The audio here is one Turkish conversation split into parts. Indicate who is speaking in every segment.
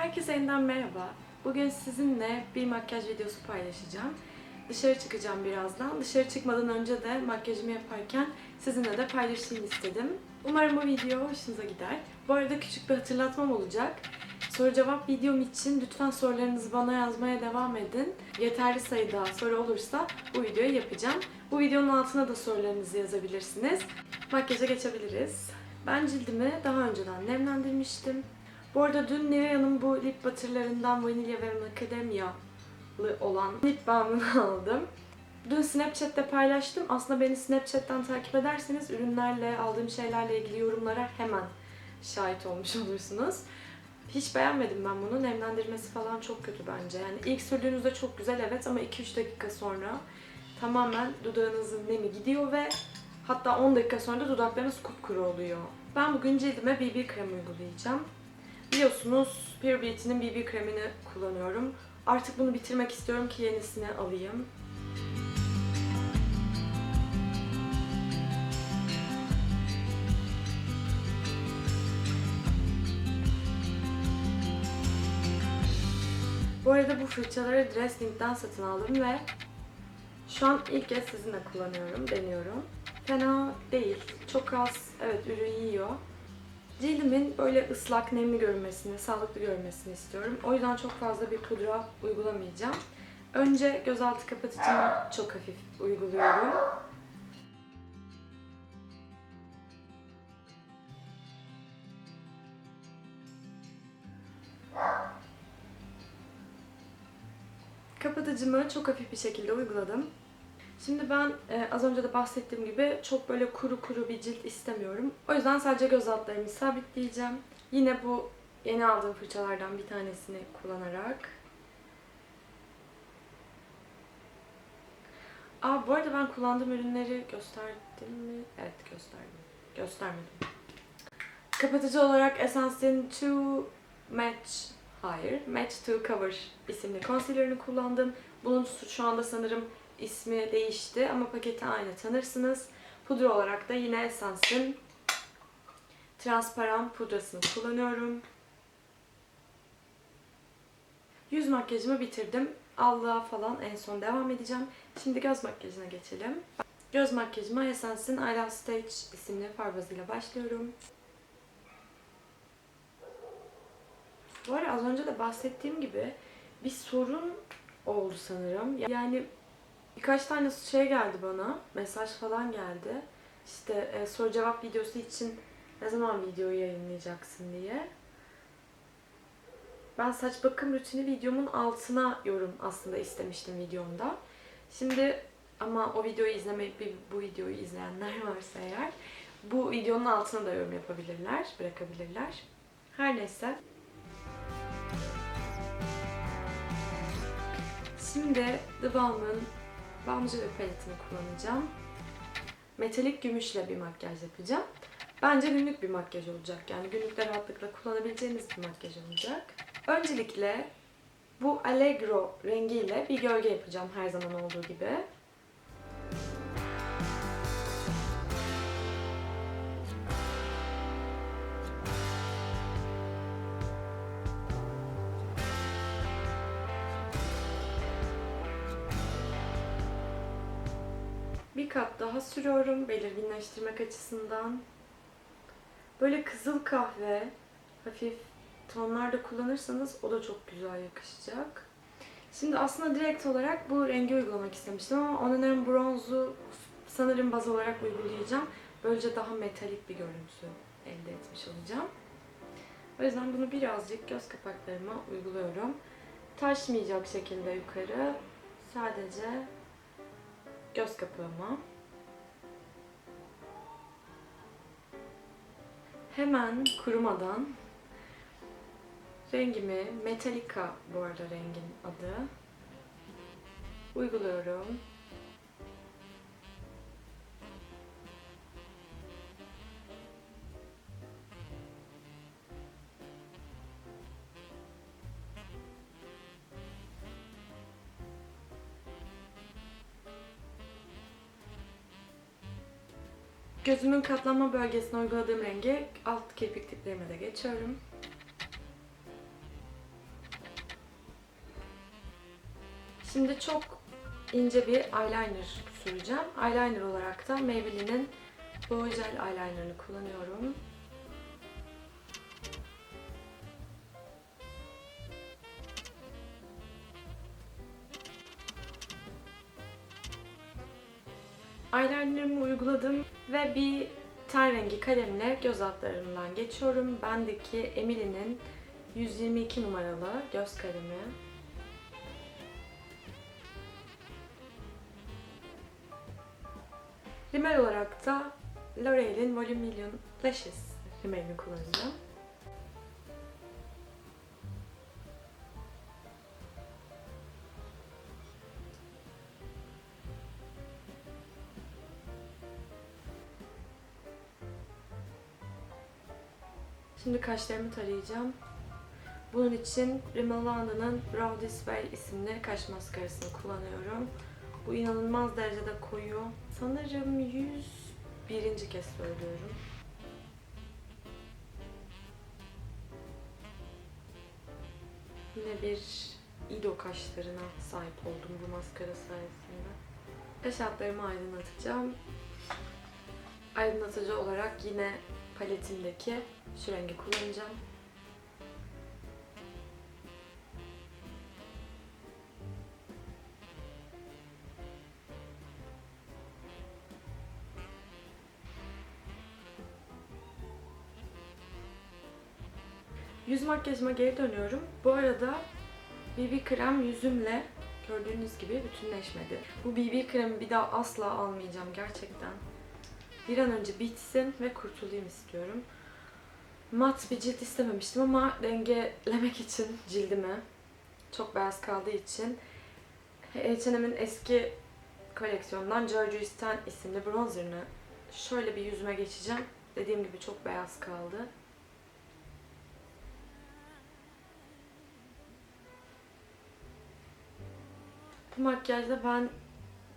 Speaker 1: Herkese yeniden merhaba. Bugün sizinle bir makyaj videosu paylaşacağım. Dışarı çıkacağım birazdan. Dışarı çıkmadan önce de makyajımı yaparken sizinle de paylaşayım istedim. Umarım bu video hoşunuza gider. Bu arada küçük bir hatırlatmam olacak. Soru cevap videom için lütfen sorularınızı bana yazmaya devam edin. Yeterli sayıda soru olursa bu videoyu yapacağım. Bu videonun altına da sorularınızı yazabilirsiniz. Makyaja geçebiliriz. Ben cildimi daha önceden nemlendirmiştim. Bu arada dün Nivea'nın bu lip butterlarından Vanilya ve Macadamia'lı olan lip balmını aldım. Dün Snapchat'te paylaştım. Aslında beni Snapchat'ten takip ederseniz ürünlerle, aldığım şeylerle ilgili yorumlara hemen şahit olmuş olursunuz. Hiç beğenmedim ben bunu. Nemlendirmesi falan çok kötü bence. Yani ilk sürdüğünüzde çok güzel evet ama 2-3 dakika sonra tamamen dudağınızın nemi gidiyor ve hatta 10 dakika sonra da dudaklarınız kupkuru oluyor. Ben bugün cildime BB krem uygulayacağım. Biliyorsunuz Pure Beauty'nin BB kremini kullanıyorum. Artık bunu bitirmek istiyorum ki yenisini alayım. Bu arada bu fırçaları Dressling'den satın aldım ve şu an ilk kez sizinle kullanıyorum, deniyorum. Fena değil. Çok az, evet ürün yiyor. Cildimin böyle ıslak, nemli görünmesini, sağlıklı görünmesini istiyorum. O yüzden çok fazla bir pudra uygulamayacağım. Önce gözaltı kapatıcımı çok hafif uyguluyorum. Kapatıcımı çok hafif bir şekilde uyguladım. Şimdi ben e, az önce de bahsettiğim gibi çok böyle kuru kuru bir cilt istemiyorum. O yüzden sadece göz altlarımı sabitleyeceğim. Yine bu yeni aldığım fırçalardan bir tanesini kullanarak. Aa bu arada ben kullandığım ürünleri gösterdim mi? Evet gösterdim. Göstermedim. Kapatıcı olarak Essence'in Too Match Hayır, Match to Cover isimli concealer'ını kullandım. Bunun şu anda sanırım ismi değişti ama paketi aynı tanırsınız. Pudra olarak da yine Essence'in transparan pudrasını kullanıyorum. Yüz makyajımı bitirdim. Allığa falan en son devam edeceğim. Şimdi göz makyajına geçelim. Göz makyajıma Essence'in I Love Stage isimli far bazıyla başlıyorum. Bu arada az önce de bahsettiğim gibi bir sorun oldu sanırım. Yani birkaç tane şey geldi bana, mesaj falan geldi. İşte e, soru cevap videosu için ne zaman videoyu yayınlayacaksın diye. Ben saç bakım rutini videomun altına yorum aslında istemiştim videomda. Şimdi ama o videoyu izlemeyip bu videoyu izleyenler varsa eğer bu videonun altına da yorum yapabilirler, bırakabilirler. Her neyse. Şimdi The Balm'ın Jelly paletini kullanacağım. Metalik gümüşle bir makyaj yapacağım. Bence günlük bir makyaj olacak. Yani günlükte rahatlıkla kullanabileceğiniz bir makyaj olacak. Öncelikle bu Allegro rengiyle bir gölge yapacağım her zaman olduğu gibi. Bir kat daha sürüyorum belirginleştirmek açısından. Böyle kızıl kahve, hafif tonlarda kullanırsanız o da çok güzel yakışacak. Şimdi aslında direkt olarak bu rengi uygulamak istemiştim ama onun en bronzu sanırım baz olarak uygulayacağım. Böylece daha metalik bir görüntü elde etmiş olacağım. O yüzden bunu birazcık göz kapaklarıma uyguluyorum. Taşmayacak şekilde yukarı sadece göz kapağıma. Hemen kurumadan rengimi Metallica bu arada rengin adı. Uyguluyorum. Gözümün katlanma bölgesine uyguladığım rengi alt kirpik tiplerime de geçiyorum. Şimdi çok ince bir eyeliner süreceğim. Eyeliner olarak da Maybelline'in Bow Eyeliner'ını kullanıyorum. Eyelinerımı uyguladım ve bir ten rengi kalemle göz altlarımdan geçiyorum. Bendeki Emily'nin 122 numaralı göz kalemi. Rimel olarak da L'Oreal'in Volume Million Lashes rimelini kullanacağım. Şimdi kaşlarımı tarayacağım. Bunun için Rimmel Brow This isimli kaş maskarasını kullanıyorum. Bu inanılmaz derecede koyu. Sanırım 101. kez söylüyorum. Yine bir İdo kaşlarına sahip oldum bu maskara sayesinde. Kaş altlarımı aydınlatacağım. Aydınlatıcı olarak yine paletimdeki şu rengi kullanacağım. Yüz makyajıma geri dönüyorum. Bu arada BB krem yüzümle gördüğünüz gibi bütünleşmedi. Bu BB kremi bir daha asla almayacağım gerçekten. Bir an önce bitsin ve kurtulayım istiyorum. Mat bir cilt istememiştim ama dengelemek için cildimi çok beyaz kaldığı için H&M'in eski koleksiyonundan George Stan isimli bronzerını şöyle bir yüzüme geçeceğim. Dediğim gibi çok beyaz kaldı. Bu makyajda ben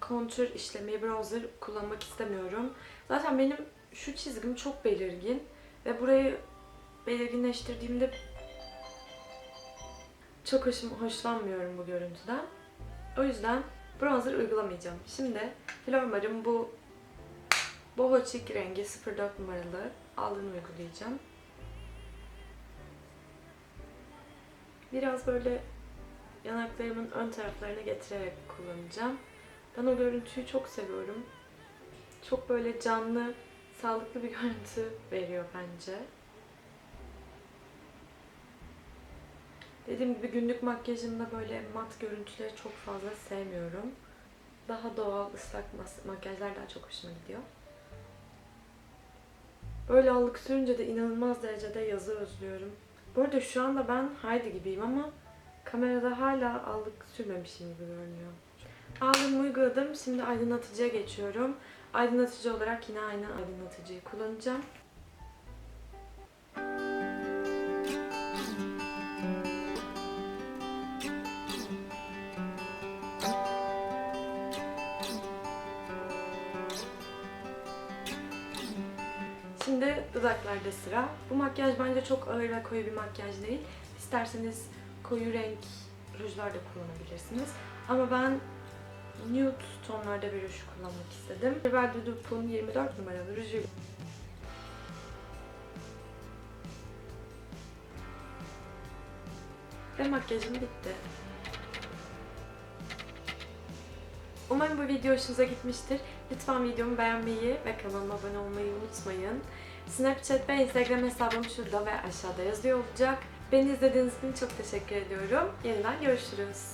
Speaker 1: kontür işlemi, bronzer kullanmak istemiyorum. Zaten benim şu çizgim çok belirgin ve burayı belirginleştirdiğimde çok hoşum, hoşlanmıyorum bu görüntüden. O yüzden bronzer uygulamayacağım. Şimdi Flormar'ın bu Boho Chic rengi 04 numaralı aldığını uygulayacağım. Biraz böyle yanaklarımın ön taraflarına getirerek kullanacağım. Ben o görüntüyü çok seviyorum. Çok böyle canlı, sağlıklı bir görüntü veriyor bence. Dediğim gibi günlük makyajımda böyle mat görüntüleri çok fazla sevmiyorum. Daha doğal, ıslak makyajlar daha çok hoşuma gidiyor. Böyle allık sürünce de inanılmaz derecede yazı özlüyorum. Bu arada şu anda ben Heidi gibiyim ama kamerada hala allık sürmemişim gibi görünüyor. Aldım uyguladım. Şimdi aydınlatıcıya geçiyorum. Aydınlatıcı olarak yine aynı aydınlatıcıyı kullanacağım. Şimdi dudaklarda sıra. Bu makyaj bence çok ağır ve koyu bir makyaj değil. İsterseniz koyu renk rujlar da kullanabilirsiniz. Ama ben nude tonlarda bir ruj kullanmak istedim. Rimmel de Dupe'un 24 numaralı ruju. Ve makyajım bitti. Umarım bu video hoşunuza gitmiştir. Lütfen videomu beğenmeyi ve kanalıma abone olmayı unutmayın. Snapchat ve Instagram hesabım şurada ve aşağıda yazıyor olacak. Beni izlediğiniz için çok teşekkür ediyorum. Yeniden görüşürüz.